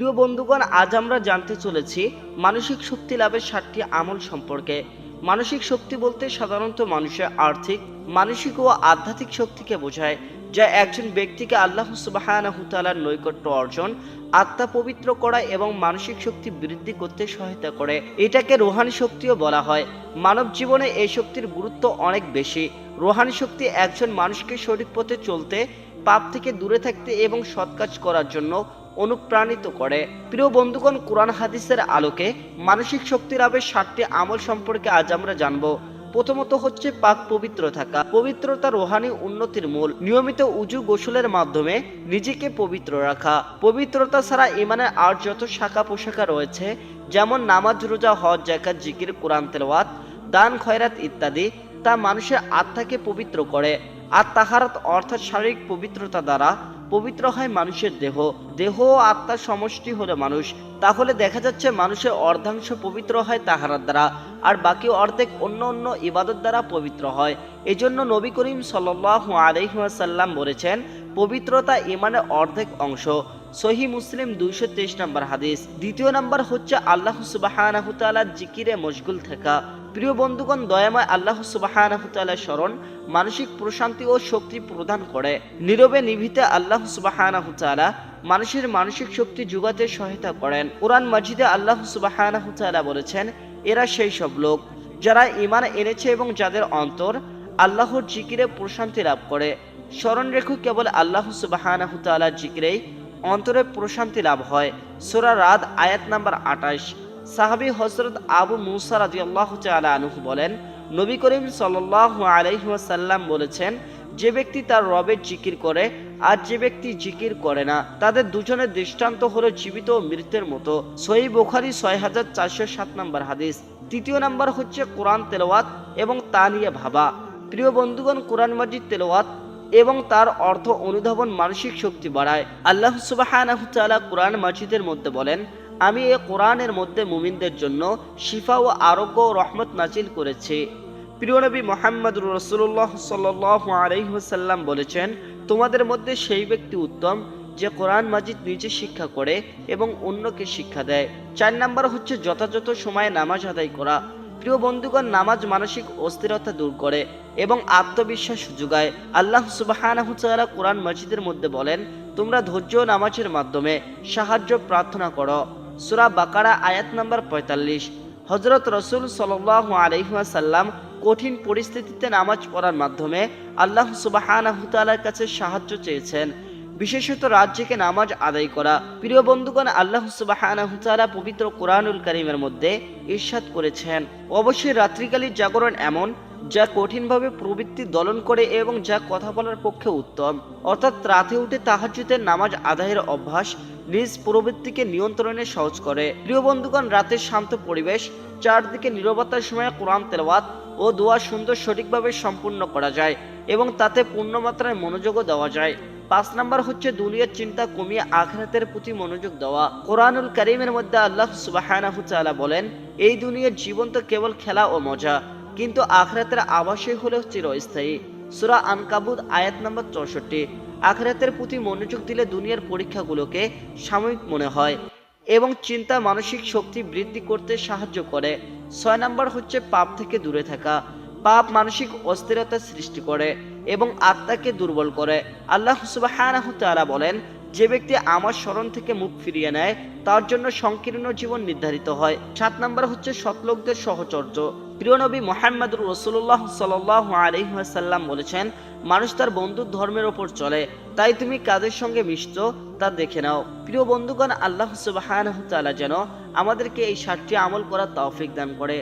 প্রিয় বন্ধুগণ, আজ আমরা জানতে চলেছি মানসিক শক্তি লাভের সাতটি আমল সম্পর্কে। মানসিক শক্তি বলতে সাধারণত মানুষের আর্থিক, মানসিক ও আধ্যাত্মিক শক্তিকে বোঝায়, যা একজন ব্যক্তিকে আল্লাহ সুবাহানাহুতালার নৈকট্য অর্জন, আত্মা পবিত্র করা এবং মানসিক শক্তি বৃদ্ধি করতে সহায়তা করে। এটাকে রোহানি শক্তিও বলা হয়। মানব জীবনে এই শক্তির গুরুত্ব অনেক বেশি। রোহানি শক্তি একজন মানুষকে সঠিক পথে চলতে, পাপ থেকে দূরে থাকতে এবং সৎ কাজ করার জন্য অনুপ্রাণিত করে। প্রিয় বন্ধুগণ, কোরআন হাদিসের আলোকে মানসিক শক্তির লাভের সাতটি আমল সম্পর্কে আজ আমরা জানব। প্রথমত হচ্ছে পাক পবিত্র থাকা। পবিত্রতা রোহানি উন্নতির মূল। নিয়মিত উজু গোসলের মাধ্যমে নিজেকে পবিত্র রাখা। পবিত্রতা ছাড়া ইমানের আর যত শাখা পোশাখা রয়েছে, যেমন নামাজ, রোজা, হজ জাকাত জিকির, কোরআন, তেলাওয়াত, দান, খয়রাত ইত্যাদি, তা মানুষের আত্মাকে পবিত্র করে। আর তাহারাত অর্থাৎ শারীরিক পবিত্রতা দ্বারা পবিত্র হয় মানুষের দেহ। দেহ আত্মার সমষ্টি হলো মানুষ। তাহলে দেখা যাচ্ছে মানুষের অর্ধাংশ পবিত্র হয় তাহারার দ্বারা, আর বাকি অর্ধেক অন্য অন্য ইবাদত দ্বারা পবিত্র হয়। এজন্য নবী করিম সাল্লাল্লাহু আলাইহি ওয়াসাল্লাম বলেছেন, পবিত্রতা ইমানের অর্ধেক অংশ। সহি মুসলিম দুইশো তেইশ নম্বর হাদিস। দ্বিতীয় নম্বর হচ্ছে আল্লাহ সুবাহ জিকিরে মশগুল থাকা। প্রিয় বন্ধুগণ, দয়াময় আল্লাহ সুবাহানাহু তাআলার স্মরণ মানসিক প্রশান্তি ও শক্তি প্রদান করে। নীরবে নিভিতে আল্লাহ সুবাহানাহু তাআলা মানুষের মানসিক শক্তি যোগাতে সহায়তা করেন। কোরআন মাজিদে আল্লাহ সুবাহানাহু তাআলা বলেছেন, এরা সেই সব লোক যারা ইমান এনেছে এবং যাদের অন্তর আল্লাহর জিকিরে প্রশান্তি লাভ করে। স্মরণ রেখো কেবল আল্লাহ সুবাহানাহু তাআলার জিকিরেই অন্তরে প্রশান্তি লাভ হয়। সোরা রাত আয়াত নাম্বার আঠাশ। সাহাবি হজরত আবু মুসা রাজি আল্লাহ আনহু বলেন, নবী করিম সাল্লাল্লাহু আলাইহি ওয়াসাল্লাম বলেছেন, যে ব্যক্তি তার রবের জিকির করে আর যে ব্যক্তি জিকির করে না, তাদের দুজনের দৃষ্টান্ত হলো জীবিত ও মৃতের মতো। সহি বুখারি ছয় হাজার চারশো সাত নম্বর হাদিস। তৃতীয় নাম্বার হচ্ছে কোরআন তেলাওয়াত এবং তা নিয়ে ভাবা। প্রিয় বন্ধুগণ, কোরআন মাজিদ তেলাওয়াত এবং তার অর্থ অনুধাবন মানসিক শক্তি বাড়ায়। আল্লাহ তাআলা কোরআন মাজিদের মধ্যে বলেন আমি এ কোরআনের মধ্যে মুমিনদের জন্য শিফা ও আরোগ্য ও রহমত নাজিল করেছি। প্রিয় নবী মোহাম্মদ রসুল্লাহ সাল্লাহ আলহিহাসাল্লাম বলেছেন, তোমাদের মধ্যে সেই ব্যক্তি উত্তম যে কোরআন মাজিদ নিজে শিক্ষা করে এবং অন্যকে শিক্ষা দেয়। চার নাম্বার হচ্ছে যথাযথ সময়ে নামাজ আদায় করা। প্রিয় বন্ধুগণ, নামাজ মানসিক অস্থিরতা দূর করে এবং আত্মবিশ্বাস যোগায়। আল্লাহ সুবাহানাহু তাআলা কোরআন মসজিদের মধ্যে বলেন, তোমরা ধৈর্য নামাজের মাধ্যমে সাহায্য প্রার্থনা করো। সূরা বাকারা আয়াত নাম্বার পঁয়তাল্লিশ। হজরত রসুল সাল্লাহ আলাইহি ওয়াসাল্লাম কঠিন পরিস্থিতিতে নামাজ পড়ার মাধ্যমে আল্লাহ সুবাহানাহু তাআলার কাছে সাহায্য চেয়েছেন। বিশেষত রাজ্যকে নামাজ আদায় করা। প্রিয় বন্ধুগণ, আল্লাহ সুবাহানাহু তাআলা পবিত্র কোরআনুল কারীমের মধ্যে ইরশাদ করেছেন। অবশ্যই রাত্রিকালীন জাগরণ এমন যা কঠিনভাবে প্রবৃত্তি দলন করে এবং যা কথা বলার পক্ষে উত্তম। অর্থাৎ রাতে উঠে তাহাজ্জুদের নামাজ আদায়ের অভ্যাস নিজ প্রবৃত্তিকে নিয়ন্ত্রণে সহজ করে। প্রিয় বন্ধুগণ রাতের শান্ত পরিবেশ, চারদিকে নিরবতার সময় কোরআন তেলাওয়াত ও দোয়া সুন্দর সঠিকভাবে সম্পূর্ণ করা যায় এবং তাতে পূর্ণমাত্রায় মনোযোগও দেওয়া যায়। পাঁচ নাম্বার হচ্ছে দুনিয়ার চিন্তা কমিয়ে আখরাতের প্রতি মনোযোগ দেওয়া। কোরআনুল করিমের মধ্যে আল্লাহ তাআলা বলেন, এই দুনিয়ার জীবন তো কেবল খেলা ও মজা। কিন্তু আখরাতের আবাসই হলো চিরস্থায়ী। সূরা আনকাবুত, আয়াত নম্বর চৌষট্টি। আখরাতের প্রতি মনোযোগ দিলে দুনিয়ার পরীক্ষাগুলোকে সাময়িক মনে হয় এবং চিন্তা মানসিক শক্তি বৃদ্ধি করতে সাহায্য করে। ছয় নাম্বার হচ্ছে পাপ থেকে দূরে থাকা। পাপ মানসিক অস্থিরতা সৃষ্টি করে এবং আত্মাকে দুর্বল করে। আল্লাহ তাআলা বলেন যে ব্যক্তি আমার স্মরণ থেকে মুখ ফিরিয়ে নেয়, তার জন্য সংকীর্ণ জীবন নির্ধারিত হয়। সাত নম্বর হচ্ছে সৎলোকদের সহচর্য। প্রিয় নবী মোহাম্মদুর রসুল্লাহ সাল আলহিহাসাল্লাম বলেছেন, মানুষ তার বন্ধুর ধর্মের ওপর চলে, তাই তুমি কাদের সঙ্গে মিশছো তা দেখে নাও। প্রিয় বন্ধুগণ, আল্লাহ সুবাহ যেন আমাদেরকে এই সাতটি আমল করার তৌফিক দান করে।